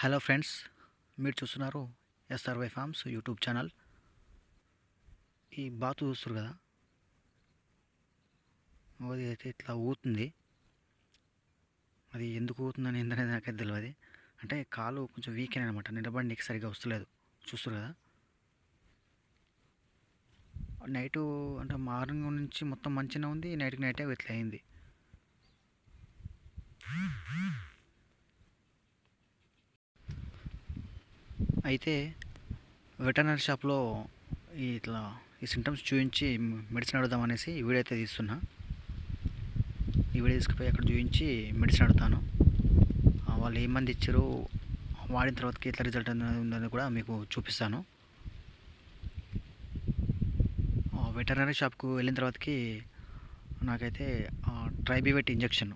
Hello friends మీరు చూస్తున్నారు SRY forms YouTube channel. ఈ బాతు చూస్తారు కదా? అది అయితే ఇట్లా ఊతుంది. అది ఎందుకు ఊతుందని ఏందనేది నాకైతే తెలియదు అంటే కాలు కొంచెం వీక్ అనమాట నిలబడికి సరిగా వస్తలేదు. చూస్తారు కదా? నైటు అంటే మార్నింగ్ నుంచి మొత్తం మంచిగా ఉంది నైట్కి నైటే ఇట్లా అయింది. అయితే వెటర్నరీ షాప్లో ఈ ఇట్లా ఈ సింటమ్స్ చూపించి మెడిసిన్ అడుగుదాం అనేసి ఈ వీడియో అయితే తీస్తున్నా. ఈ వీడియో తీసుకుపోయి అక్కడ చూపించి మెడిసిన్ అడుగుతాను. వాళ్ళు ఏ మంది ఇచ్చారు వాడిన తర్వాతకి ఎట్లా రిజల్ట్ ఉందని కూడా మీకు చూపిస్తాను. వెటర్నరీ షాప్కు వెళ్ళిన తర్వాతకి నాకైతే ట్రైబీవెట్ ఇంజెక్షన్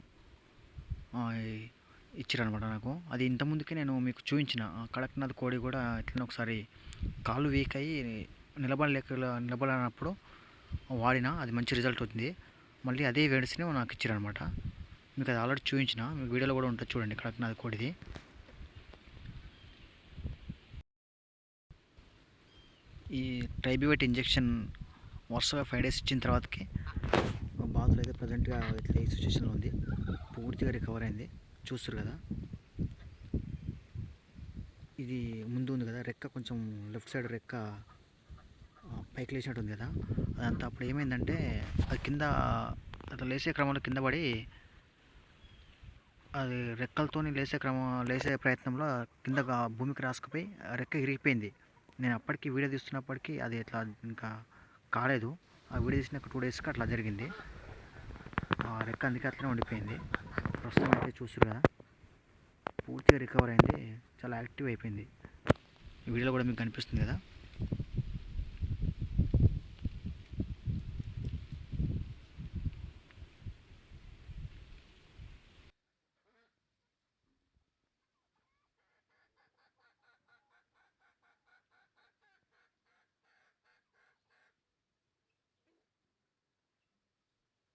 ఇచ్చారనమాట నాకు. అది ఇంత ముందుకే నేను మీకు చూపించిన కడక్నాథ్ కోడి కూడా ఇట్లనే ఒకసారి కాళ్ళు వీక్ అయ్యి నిలబడలేక నిలబడనప్పుడు వాడిన అది మంచి రిజల్ట్ వచ్చింది. మళ్ళీ అదే వేడిసినే నాకు ఇచ్చారనమాట. మీకు అది ఆల్రెడీ చూపించిన మీకు వీడియోలో కూడా ఉంటుంది చూడండి కడక్నాథ్ కోడిది. ఈ ట్రైబివెట్ ఇంజెక్షన్ వరుసగా ఫైవ్ డేస్ ఇచ్చిన తర్వాతకి బాతులు అయితే ప్రజెంట్గా ఇట్లా ఈ సిచ్యువేషన్లో ఉంది. పూర్తిగా రికవర్ అయింది. చూస్తారు కదా? ఇది ముందు ఉంది కదా రెక్క కొంచెం లెఫ్ట్ సైడ్ రెక్క పైకి లేచినట్టు ఉంది కదా? అదంతా అప్పుడు ఏమైందంటే అది కింద అట్లా లేసే క్రమంలో కింద పడి అది రెక్కలతోని లేసే క్రమం లేసే ప్రయత్నంలో కింద భూమికి రాసుకుపోయి రెక్క ఇరిగిపోయింది. నేను అప్పటికి వీడియో తీస్తున్నప్పటికీ అది ఇట్లా ఇంకా కాలేదు. ఆ వీడియో తీసిన టూ డేస్కి అట్లా జరిగింది. ఆ రెక్క అందుకే అట్లనే ఉండిపోయింది. అయితే చూసారు కదా పూర్తిగా రికవర్ అయింది చాలా యాక్టివ్ అయిపోయింది. ఈ వీడియోలో కూడా మీకు కనిపిస్తుంది కదా?